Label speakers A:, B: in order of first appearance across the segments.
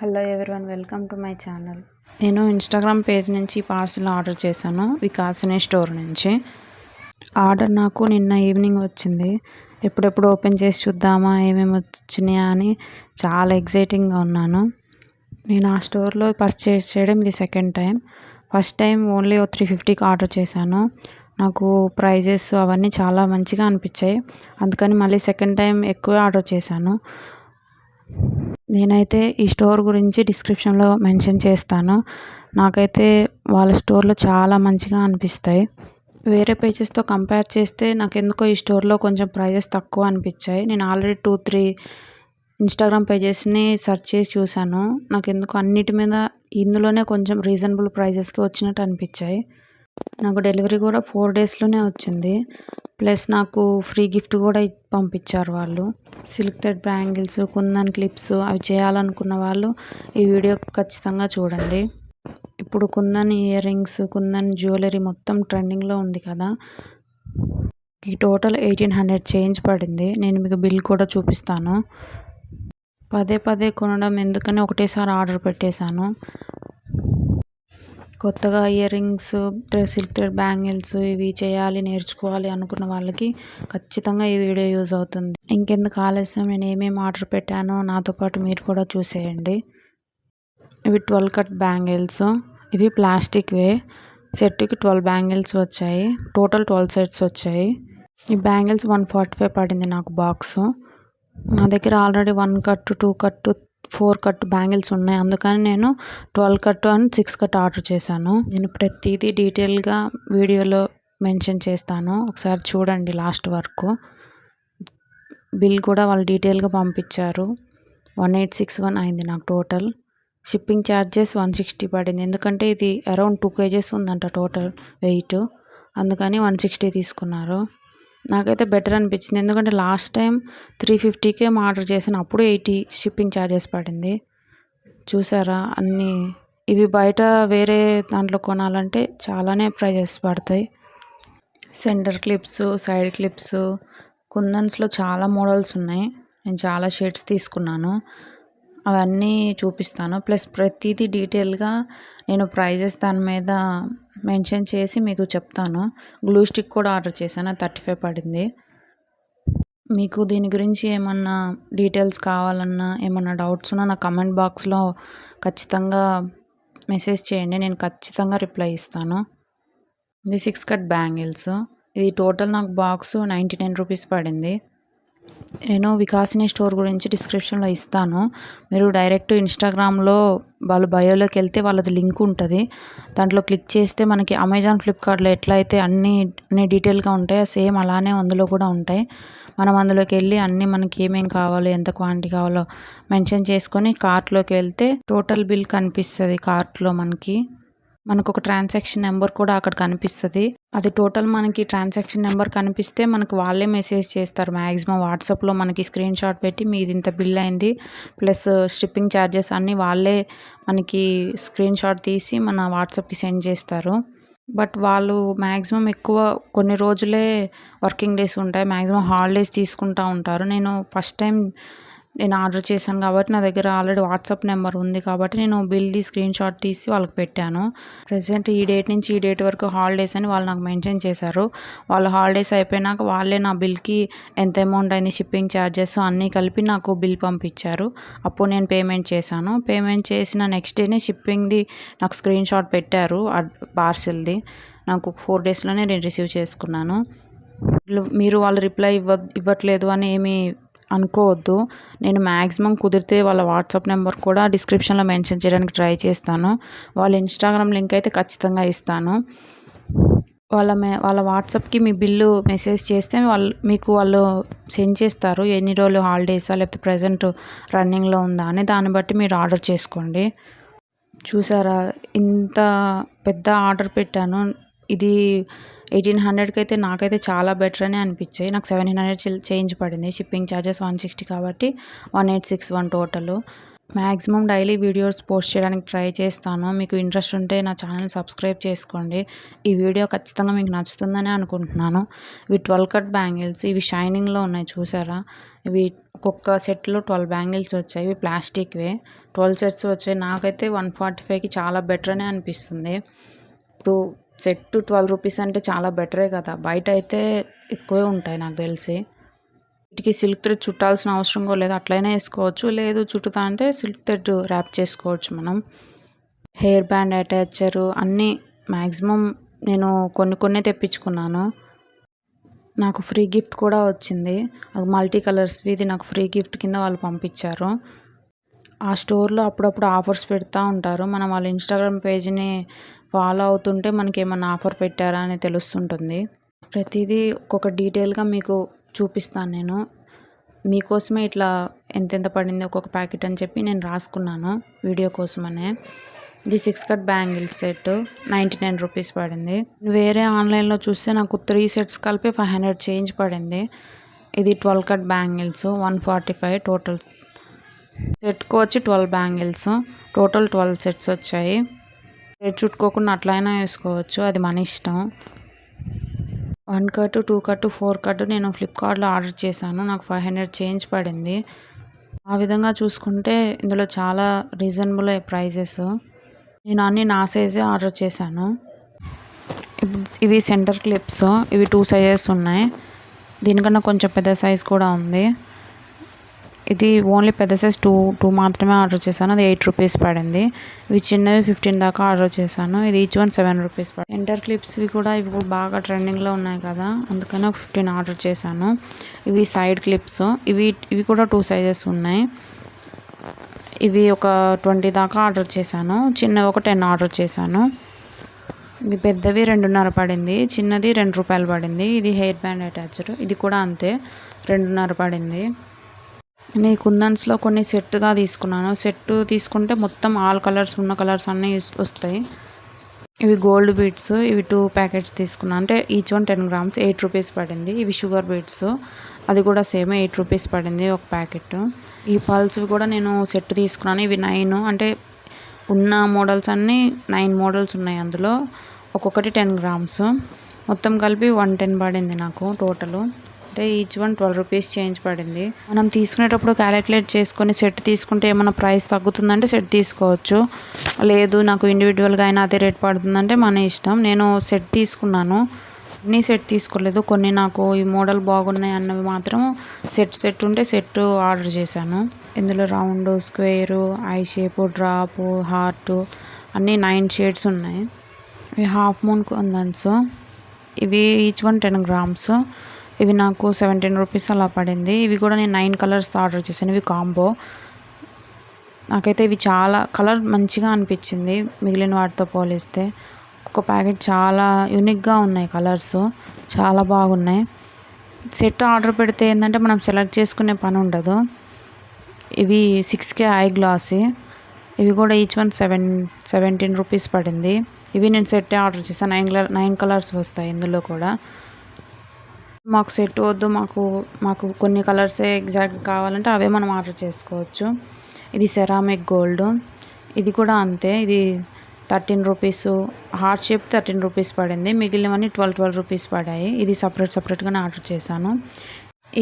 A: Hello everyone welcome to my channel నేను Instagram page నుంచి parcel order చేశాను Vikasini store నుంచి. ఆర్డర్ నాకు నిన్న ఈవినింగ్ వచ్చింది. ఎప్పుడెప్పుడు ఓపెన్ చేసి చూద్దామా ఏమేమి వచ్చినాయా అని చాలా ఎగ్జైటింగ్గా ఉన్నాను. నేను ఆ స్టోర్లో పర్చేస్ చేయడం ఇది second time first time only ఓ త్రీ ఫిఫ్టీకి ఆర్డర్ చేశాను. నాకు ప్రైజెస్ అవన్నీ చాలా మంచిగా అనిపించాయి. అందుకని మళ్ళీ సెకండ్ టైం ఎక్కువ ఆర్డర్ చేశాను. నేనైతే ఈ స్టోర్ గురించి డిస్క్రిప్షన్లో మెన్షన్ చేస్తాను. నాకైతే వాళ్ళ స్టోర్లో చాలా మంచిగా అనిపిస్తాయి. వేరే పేజెస్తో కంపేర్ చేస్తే నాకు ఎందుకో ఈ స్టోర్లో కొంచెం ప్రైజెస్ తక్కువ అనిపించాయి. నేను ఆల్రెడీ టూ త్రీ ఇన్స్టాగ్రామ్ పేజెస్ని సెర్చ్ చేసి చూశాను. నాకు ఎందుకు అన్నిటి మీద ఇందులోనే కొంచెం రీజనబుల్ ప్రైజెస్కి వచ్చినట్టు అనిపించాయి. నాకు డెలివరీ కూడా ఫోర్ డేస్లోనే వచ్చింది. ప్లస్ నాకు ఫ్రీ గిఫ్ట్ కూడా పంపించారు వాళ్ళు. Silk thread bangles kundan clips అవి చేయాలనుకున్న వాళ్ళు ఈ వీడియో ఖచ్చితంగా చూడండి. ఇప్పుడు kundan earrings kundan jewellery మొత్తం ట్రెండింగ్లో ఉంది కదా. ఈ టోటల్ ఎయిటీన్ హండ్రెడ్ చేంజ్ పడింది. నేను మీకు బిల్ కూడా చూపిస్తాను. పదే పదే కొనడం ఎందుకని ఒకటేసారి ఆర్డర్ పెట్టేశాను. కొత్తగా earrings silk thread bangles ఇవి చేయాలి నేర్చుకోవాలి అనుకున్న వాళ్ళకి ఖచ్చితంగా ఈ వీడియో యూజ్ అవుతుంది. ఇంకెందుకు ఆలస్యం? నేను ఏమేమి ఆర్డర్ పెట్టానో నాతో పాటు మీరు కూడా చూసేయండి. ఇవి ట్వెల్వ్ కట్ బ్యాంగిల్స్. ఇవి ప్లాస్టిక్వే సెట్కి ట్వెల్వ్ బ్యాంగిల్స్ వచ్చాయి. టోటల్ ట్వెల్వ్ సెట్స్ వచ్చాయి. ఈ బ్యాంగిల్స్ వన్ ఫార్టీ ఫైవ్ పడింది నాకు బాక్స్. నా దగ్గర already one cut two cut four cut bangles ఉన్నాయి. అందుకని నేను twelve cut and six cut order చేశాను. నేను ప్రతిదీ డీటెయిల్గా వీడియోలో మెన్షన్ చేస్తాను. ఒకసారి చూడండి లాస్ట్ వరకు. బిల్ కూడా వాళ్ళు డీటెయిల్గా పంపించారు. వన్ ఎయిట్ సిక్స్ వన్ అయింది నాకు total. Shipping charges one sixty పడింది. ఎందుకంటే ఇది అరౌండ్ టూ కేజెస్ ఉందంట టోటల్ వెయిట్. అందుకని వన్ సిక్స్టీ తీసుకున్నారు. నాకైతే బెటర్ అనిపించింది. ఎందుకంటే లాస్ట్ టైం త్రీ ఫిఫ్టీకే ఆర్డర్ చేసిన అప్పుడు ఎయిటీ షిప్పింగ్ ఛార్జెస్ పడింది. చూసారా? అన్నీ ఇవి బయట వేరే దాంట్లో కొనాలంటే చాలానే ప్రైజెస్ పడతాయి. సెంటర్ క్లిప్స్ సైడ్ క్లిప్స్ కుందన్స్లో చాలా మోడల్స్ ఉన్నాయి. నేను చాలా షేడ్స్ తీసుకున్నాను. అవన్నీ చూపిస్తాను. ప్లస్ ప్రతిదీ డీటెయిల్గా నేను ప్రైజెస్ దాని మీద మెన్షన్ చేసి మీకు చెప్తాను. గ్లూ స్టిక్ కూడా ఆర్డర్ చేశాను. థర్టీ ఫైవ్ పడింది. మీకు దీని గురించి ఏమన్నా డీటెయిల్స్ కావాలన్నా ఏమన్నా డౌట్స్ ఉన్నా నా కమెంట్ బాక్స్లో ఖచ్చితంగా మెసేజ్ చేయండి. నేను ఖచ్చితంగా రిప్లై ఇస్తాను. ఇది సిక్స్ కట్ బ్యాంగిల్స్. ఇది టోటల్ నాకు బాక్స్ నైంటీ నైన్ రూపీస్ పడింది. నేను వికాసిని స్టోర్ గురించి డిస్క్రిప్షన్లో ఇస్తాను. మీరు డైరెక్ట్ ఇన్స్టాగ్రామ్లో వాళ్ళు బయోలోకి వెళ్తే వాళ్ళది లింక్ ఉంటుంది. దాంట్లో క్లిక్ చేస్తే మనకి అమెజాన్ ఫ్లిప్కార్ట్లో ఎట్లయితే అన్ని అన్ని డీటెయిల్గా ఉంటాయో సేమ్ అలానే అందులో కూడా ఉంటాయి. మనం అందులోకి వెళ్ళి అన్నీ మనకి ఏమేమి కావాలో ఎంత క్వాంటిటీ కావాలో మెన్షన్ చేసుకొని కార్ట్లోకి వెళ్తే టోటల్ బిల్ కనిపిస్తుంది కార్ట్లో మనకి. మనకు ఒక ట్రాన్సాక్షన్ నెంబర్ కూడా అక్కడ కనిపిస్తుంది. అది టోటల్ మనకి ట్రాన్సాక్షన్ నెంబర్ కనిపిస్తే మనకు వాళ్ళే మెసేజ్ చేస్తారు. మ్యాక్సిమం వాట్సాప్లో మనకి స్క్రీన్ షాట్ పెట్టి మీది ఇంత బిల్ అయింది. ప్లస్ షిప్పింగ్ ఛార్జెస్ అన్నీ వాళ్ళే మనకి స్క్రీన్ షాట్ తీసి మన వాట్సాప్కి సెండ్ చేస్తారు. బట్ వాళ్ళు మ్యాక్సిమం ఎక్కువ కొన్ని రోజులే వర్కింగ్ డేస్ ఉంటాయి. మ్యాక్సిమం హాలిడేస్ తీసుకుంటూ ఉంటారు. నేను ఫస్ట్ టైం నేను ఆర్డర్ చేశాను కాబట్టి నా దగ్గర ఆల్రెడీ వాట్సాప్ నెంబర్ ఉంది కాబట్టి నేను బిల్ది స్క్రీన్ షాట్ తీసి వాళ్ళకి పెట్టాను. ప్రజెంట్ ఈ డేట్ నుంచి ఈ డేట్ వరకు హాలిడేస్ అని వాళ్ళు నాకు మెన్షన్ చేశారు. వాళ్ళ హాలిడేస్ అయిపోయినాక వాళ్ళే నా బిల్కి ఎంత అమౌంట్ అయింది షిప్పింగ్ ఛార్జెస్ అన్నీ కలిపి నాకు బిల్ పంపించారు. అప్పుడు నేను పేమెంట్ చేశాను. పేమెంట్ చేసిన నెక్స్ట్ డేనే షిప్పింగ్ది నాకు స్క్రీన్ షాట్ పెట్టారు పార్సిల్ది నాకు ఫోర్ డేస్లోనే నేను రిసీవ్ చేసుకున్నాను. మీరు వాళ్ళు రిప్లై ఇవ్వ ఇవ్వట్లేదు అని ఏమీ అనుకోవద్దు. నేను మ్యాక్సిమం కుదిరితే వాళ్ళ వాట్సాప్ నెంబర్ కూడా డిస్క్రిప్షన్లో మెన్షన్ చేయడానికి ట్రై చేస్తాను. వాళ్ళ ఇన్స్టాగ్రామ్ లింక్ అయితే ఖచ్చితంగా ఇస్తాను. వాళ్ళ మే వాళ్ళ వాట్సాప్కి మీ బిల్లు మెసేజ్ చేస్తే వాళ్ళు మీకు వాళ్ళు సెండ్ చేస్తారు. ఎన్ని రోజులు హాలిడేసా లేకపోతే ప్రజెంట్ రన్నింగ్లో ఉందా అని దాన్ని బట్టి మీరు ఆర్డర్ చేసుకోండి. చూసారా? ఇంత పెద్ద ఆర్డర్ పెట్టాను. ఇది ఎయిటీన్ హండ్రెడ్కి అయితే నాకైతే చాలా బెటర్ అని అనిపించాయి. నాకు సెవెన్ హండ్రెడ్ చేంజ్ పడింది. షిప్పింగ్ ఛార్జెస్ వన్ సిక్స్టీ కాబట్టి one eight six one total. Maximum daily videos post చేయడానికి ట్రై చేస్తాను. మీకు ఇంట్రెస్ట్ ఉంటే నా ఛానల్ సబ్స్క్రైబ్ చేసుకోండి. ఈ వీడియో ఖచ్చితంగా మీకు నచ్చుతుందని అనుకుంటున్నాను. ఇవి ట్వెల్వ్ కట్ బ్యాంగిల్స్. ఇవి షైనింగ్లో ఉన్నాయి చూసారా? ఇవి ఒక్కొక్క సెట్లో ట్వెల్వ్ బ్యాంగిల్స్ వచ్చాయి. ఇవి ప్లాస్టిక్వే. ట్వెల్వ్ సెట్స్ వచ్చాయి. నాకైతే వన్ ఫార్టీ ఫైవ్కి చాలా బెటర్ అనే అనిపిస్తుంది. ఇప్పుడు సెట్ ట్వెల్వ్ రూపీస్ అంటే చాలా బెటరే కదా. బయట అయితే ఎక్కువే ఉంటాయి నాకు తెలిసి. వీటికి సిల్క్ థ్రెడ్ చుట్టాల్సిన అవసరం కూడా లేదు. అట్లయినా వేసుకోవచ్చు. లేదు చుట్టుతా అంటే సిల్క్ థ్రెడ్ ర్యాప్ చేసుకోవచ్చు మనం. హెయిర్ బ్యాండ్ అటాచరు అన్నీ మ్యాక్సిమం నేను కొన్ని కొన్ని తెప్పించుకున్నాను. నాకు ఫ్రీ గిఫ్ట్ కూడా వచ్చింది. అది మల్టీ కలర్స్వి ఇది నాకు ఫ్రీ గిఫ్ట్ కింద వాళ్ళు పంపించారు. ఆ స్టోర్లో అప్పుడప్పుడు ఆఫర్స్ పెడతా ఉంటారు. మనం వాళ్ళ ఇన్స్టాగ్రామ్ పేజ్ని ఫాలో అవుతుంటే మనకి ఏమైనా ఆఫర్ పెట్టారా అని తెలుస్తుంటుంది. ప్రతిదీ ఒక్కొక్క డీటెయిల్గా మీకు చూపిస్తాను నేను. మీకోసమే ఇట్లా ఎంతెంత పడింది ఒక్కొక్క ప్యాకెట్ అని చెప్పి నేను రాసుకున్నాను వీడియో కోసమనే. ఇది six cut bangle set ninety nine rupees పడింది. వేరే ఆన్లైన్లో చూస్తే నాకు త్రీ సెట్స్ కలిపి ఫైవ్ హండ్రెడ్ చేంజ్ పడింది. ఇది twelve cut bangles one forty five total. సెట్కు వచ్చి twelve bangles total twelve sets వచ్చాయి. రేట్ చుట్టుకోకుండా అట్లయినా వేసుకోవచ్చు. అది మన ఇష్టం. One cut two cut four cut నేను ఫ్లిప్కార్ట్లో ఆర్డర్ చేశాను. నాకు ఫైవ్ హండ్రెడ్ చేంజ్ పడింది. ఆ విధంగా చూసుకుంటే ఇందులో చాలా రీజనబుల్ ప్రైజెస్ నేను అన్ని నా సైజే ఆర్డర్ చేశాను. ఇవి సెంటర్ క్లిప్స్ ఇవి టూ సైజెస్ ఉన్నాయి. దీనికన్నా కొంచెం పెద్ద సైజ్ కూడా ఉంది. ఇది ఓన్లీ పెద్ద సైజ్ టూ టూ మాత్రమే ఆర్డర్ చేశాను. అది ఎయిట్ రూపీస్ పడింది. ఇవి చిన్నవి ఫిఫ్టీన్ దాకా ఆర్డర్ చేశాను. ఇది ఈచ్ వన్ సెవెన్ రూపీస్ పడి ఇంటర్ క్లిప్స్వి కూడా ఇవి కూడా బాగా ట్రెండింగ్లో ఉన్నాయి కదా. అందుకని ఫిఫ్టీన్ ఆర్డర్ చేశాను. ఇవి సైడ్ క్లిప్స్ ఇవి ఇవి కూడా టూ సైజెస్ ఉన్నాయి. ఇవి ఒక ట్వంటీ దాకా ఆర్డర్ చేశాను. చిన్నవి ఒక టెన్ ఆర్డర్ చేశాను. ఇది పెద్దవి రెండున్నర పడింది. చిన్నది రెండు రూపాయలు పడింది. ఇది హెయిర్ బ్యాండ్ అటాచ్డ్. ఇది కూడా అంతే. రెండున్నర పడింది. నేను కుందన్స్లో కొన్ని సెట్గా తీసుకున్నాను. సెట్ తీసుకుంటే మొత్తం ఆల్ కలర్స్ ఉన్న కలర్స్ అన్నీ వస్తాయి. ఇవి గోల్డ్ బీట్స్ ఇవి టూ ప్యాకెట్స్ తీసుకున్నాను అంటే each one ten grams eight rupees పడింది. ఇవి షుగర్ బీట్స్. అది కూడా సేమ్ ఎయిట్ రూపీస్ పడింది ఒక ప్యాకెట్ ఈ పల్స్వి కూడా నేను సెట్ తీసుకున్నాను. ఇవి నైన్. అంటే ఉన్న మోడల్స్ అన్నీ నైన్ మోడల్స్ ఉన్నాయి అందులో. ఒక్కొక్కటి టెన్ గ్రామ్స్. మొత్తం కలిపి వన్ టెన్ పడింది నాకు టోటలు. అంటే each one twelve rupees change పడింది. మనం తీసుకునేటప్పుడు క్యాలిక్యులేట్ చేసుకొని సెట్ తీసుకుంటే ఏమైనా ప్రైస్ తగ్గుతుందంటే సెట్ తీసుకోవచ్చు. లేదు నాకు ఇండివిజువల్గా అయినా అదే రేట్ పడుతుందంటే మన ఇష్టం. నేను సెట్ తీసుకున్నాను. అన్నీ సెట్ తీసుకోలేదు. కొన్ని నాకు ఈ మోడల్ బాగున్నాయి అన్నవి మాత్రం సెట్ సెట్ ఉంటే సెట్ ఆర్డర్ చేశాను. ఇందులో round square eye shape drop heart అన్నీ నైన్ షేడ్స్ ఉన్నాయి. ఇవి హాఫ్ మూన్ కొందన్స్ ఇవి ఈచ్ వన్ టెన్ గ్రామ్స్ ఇవి నాకు సెవెంటీన్ రూపీస్ అలా పడింది. ఇవి కూడా నేను నైన్ కలర్స్ ఆర్డర్ చేశాను. ఇవి కాంబో నాకైతే ఇవి చాలా కలర్ మంచిగా అనిపించింది. మిగిలిన వాటితో పోలిస్తే ఒక ప్యాకెట్ చాలా యూనిక్గా ఉన్నాయి కలర్స్ చాలా బాగున్నాయి. సెట్ ఆర్డర్ పెడితే ఏంటంటే మనం సెలెక్ట్ చేసుకునే పని ఉండదు. ఇవి సిక్స్ కే ఐ గ్లాసీ ఇవి కూడా each one seven seventeen rupees పడింది. ఇవి నేను సెట్ ఆర్డర్ చేశాను. నైన్ నైన్ కలర్స్ వస్తాయి ఇందులో కూడా. మాకు సెట్ వద్దు మాకు మాకు కొన్ని కలర్సే ఎగ్జాక్ట్ కావాలంటే అవే మనం ఆర్డర్ చేసుకోవచ్చు. ఇది సెరామిక్ గోల్డ్ ఇది కూడా అంతే. ఇది thirteen rupees heart shape thirteen rupees పడింది. మిగిలినవన్నీ ట్వెల్వ్ ట్వెల్వ్ రూపీస్ పడాయి. ఇది సపరేట్ సపరేట్గానే ఆర్డర్ చేశాను.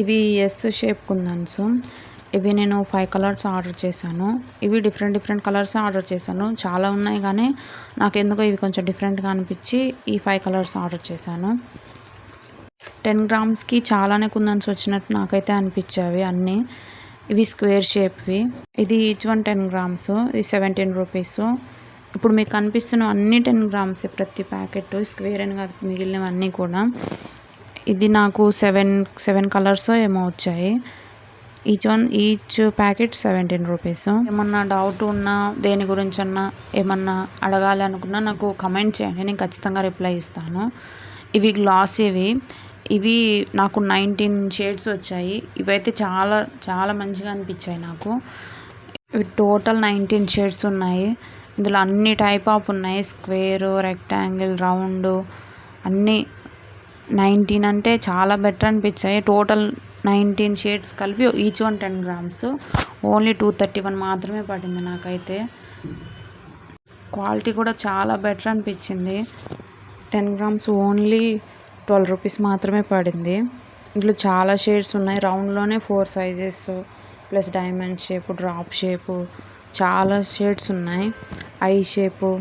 A: ఇవి ఎస్ షేప్ కుందన్స్ ఇవి నేను ఫైవ్ కలర్స్ ఆర్డర్ చేశాను. ఇవి డిఫరెంట్ డిఫరెంట్ కలర్స్ ఆర్డర్ చేశాను. చాలా ఉన్నాయి కానీ నాకు ఎందుకో ఇవి కొంచెం డిఫరెంట్గా అనిపించి ఈ ఫైవ్ కలర్స్ ఆర్డర్ చేశాను. టెన్ గ్రామ్స్కి చాలానే కుందన్స్ వచ్చినట్టు నాకైతే అనిపించేవి అన్నీ. ఇవి స్క్వేర్ షేప్వి. ఇది ఈచ్ వన్ టెన్ గ్రామ్స్ ఇది సెవెంటీన్ రూపీస్. ఇప్పుడు మీకు కనిపిస్తున్న అన్ని టెన్ గ్రామ్స్ ప్రతి ప్యాకెట్ స్క్వేర్ అని కాదు మిగిలినవన్నీ కూడా. ఇది నాకు సెవెన్ సెవెన్ కలర్స్ ఏమో వచ్చాయి. Each one each packet seventeen rupees. ఏమన్నా డౌట్ ఉన్నా దేని గురించి అన్నా ఏమన్నా అడగాలి అనుకున్నా నాకు కమెంట్ చేయండి నేను ఖచ్చితంగా రిప్లై ఇస్తాను. ఇవి గ్లాస్ ఇవి ఇవి నాకు నైన్టీన్ షేడ్స్ వచ్చాయి. ఇవైతే చాలా చాలా మంచిగా అనిపించాయి నాకు. ఇవి టోటల్ నైన్టీన్ షేడ్స్ ఉన్నాయి. ఇందులో అన్ని టైప్ ఆఫ్ ఉన్నాయి. స్క్వేర్ రెక్టాంగిల్ రౌండ్ అన్నీ నైన్టీన్ అంటే చాలా బెటర్ అనిపించాయి. టోటల్ నైన్టీన్ షేడ్స్ కలిపి each one ten grams. Only two thirty one మాత్రమే పడింది నాకైతే. క్వాలిటీ కూడా చాలా బెటర్ అనిపించింది. Ten grams only twelve rupees మాత్రమే పడింది. ఇందులో చాలా షేడ్స్ ఉన్నాయి. రౌండ్లోనే four sizes plus diamond shape drop shape చాలా షేడ్స్ ఉన్నాయి. ఐ షేపు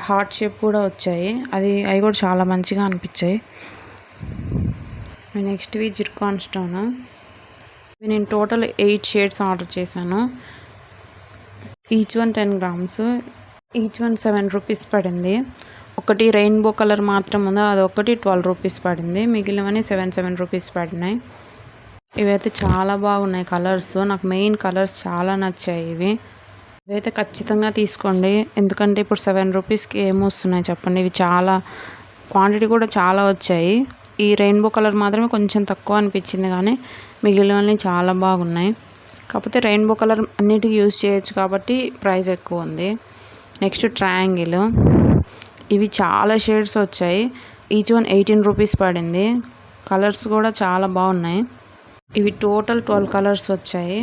A: హార్ట్ షేప్ కూడా వచ్చాయి. అది అవి కూడా చాలా మంచిగా అనిపించాయి. నెక్స్ట్వి జిర్కాన్ స్టోన్. నేను టోటల్ ఎయిట్ షేడ్స్ ఆర్డర్ చేశాను. Each one ten grams. Each one seven rupees పడింది. ఒకటి రెయిన్బో కలర్ మాత్రం ఉందో? అది ఒకటి ట్వెల్వ్ రూపీస్ పడింది. మిగిలినవన్నీ సెవెన్ సెవెన్ రూపీస్ పడినాయి. ఇవైతే చాలా బాగున్నాయి కలర్స్. నాకు మెయిన్ కలర్స్ చాలా నచ్చాయి ఇవి. ఇవైతే ఖచ్చితంగా తీసుకోండి. ఎందుకంటే ఇప్పుడు సెవెన్ రూపీస్కి ఏమొస్తున్నాయి చెప్పండి. ఇవి చాలా క్వాంటిటీ కూడా చాలా వచ్చాయి. ఈ రెయిన్బో కలర్ మాత్రమే కొంచెం తక్కువ అనిపించింది కానీ మిగిలినవన్నీ చాలా బాగున్నాయి. కాకపోతే రెయిన్బో కలర్ అన్నిటికీ యూజ్ చేయొచ్చు కాబట్టి ప్రైస్ ఎక్కువ ఉంది. Next triangle. ఇవి చాలా షేడ్స్ వచ్చాయి. ఈచ్ వన్ ఎయిటీన్ రూపీస్ పడింది. కలర్స్ కూడా చాలా బాగున్నాయి. ఇవి టోటల్ ట్వెల్వ్ కలర్స్ వచ్చాయి.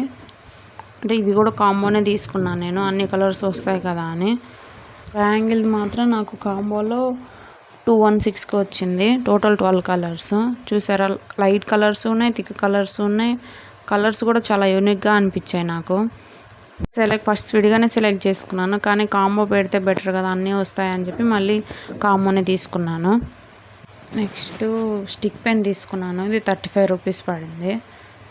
A: అంటే ఇవి కూడా కాంబోనే తీసుకున్నాను నేను. అన్ని కలర్స్ వస్తాయి కదా అని. ట్రయాంగిల్ మాత్రం నాకు కాంబోలో టూ వన్ సిక్స్కి వచ్చింది. Total twelve colours. చూసారా లైట్ కలర్స్ ఉన్నాయి థిక్ కలర్స్ ఉన్నాయి. కలర్స్ కూడా చాలా యూనిక్గా అనిపించాయి నాకు. సెలెక్ట్ ఫస్ట్ విడిగానే సెలెక్ట్ చేసుకున్నాను. కానీ కాంబో పెడితే బెటర్ కదా అన్నీ వస్తాయని చెప్పి మళ్ళీ కాంబోనే తీసుకున్నాను. నెక్స్ట్ స్టిక్ పెన్ తీసుకున్నాను. ఇది థర్టీ ఫైవ్ రూపీస్ పడింది.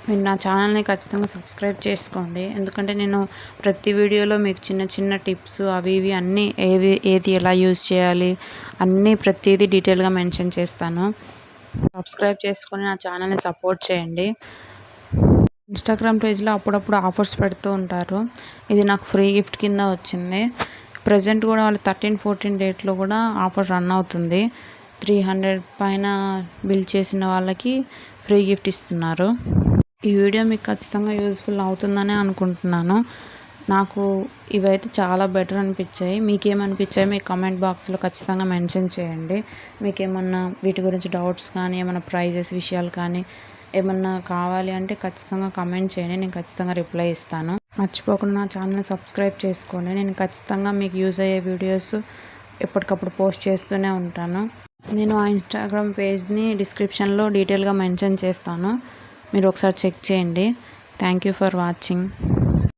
A: మీరు నా ఛానల్ని ఖచ్చితంగా సబ్స్క్రైబ్ చేసుకోండి. ఎందుకంటే నేను ప్రతి వీడియోలో మీకు చిన్న చిన్న టిప్స్ అవి ఇవి అన్నీ ఏవి ఏది ఎలా యూజ్ చేయాలి అన్నీ ప్రతిదీ డీటెయిల్గా మెన్షన్ చేస్తాను. సబ్స్క్రైబ్ చేసుకొని నా ఛానల్ని సపోర్ట్ చేయండి. ఇన్స్టాగ్రామ్ పేజ్లో అప్పుడప్పుడు ఆఫర్స్ పెడుతూ ఉంటారు. ఇది నాకు ఫ్రీ గిఫ్ట్ కింద వచ్చింది. ప్రజెంట్ కూడా వాళ్ళు థర్టీన్ ఫోర్టీన్ డేట్లో కూడా ఆఫర్ రన్ అవుతుంది. త్రీ హండ్రెడ్ పైన బిల్ చేసిన వాళ్ళకి ఫ్రీ గిఫ్ట్ ఇస్తున్నారు. ఈ వీడియో మీకు ఖచ్చితంగా యూస్ఫుల్ అవుతుందని అనుకుంటున్నాను. నాకు ఇవైతే చాలా బెటర్ అనిపించాయి. మీకేమనిపించాయి మీ కామెంట్ బాక్స్లో ఖచ్చితంగా మెన్షన్ చేయండి. మీకేమన్నా వీటి గురించి డౌట్స్ కానీ ఏమైనా ప్రైజెస్ విషయాలు కానీ ఏమన్నా కావాలి అంటే ఖచ్చితంగా కమెంట్ చేయండి నేను ఖచ్చితంగా రిప్లై ఇస్తాను. మర్చిపోకుండా నా ఛానల్ని సబ్స్క్రైబ్ చేసుకోండి. నేను ఖచ్చితంగా మీకు యూజ్ అయ్యే వీడియోస్ ఎప్పటికప్పుడు పోస్ట్ చేస్తూనే ఉంటాను. నేను ఆ ఇన్స్టాగ్రామ్ పేజ్ని డిస్క్రిప్షన్లో డీటెయిల్గా మెన్షన్ చేస్తాను. మీరు ఒకసారి చెక్ చేయండి. Thank you for watching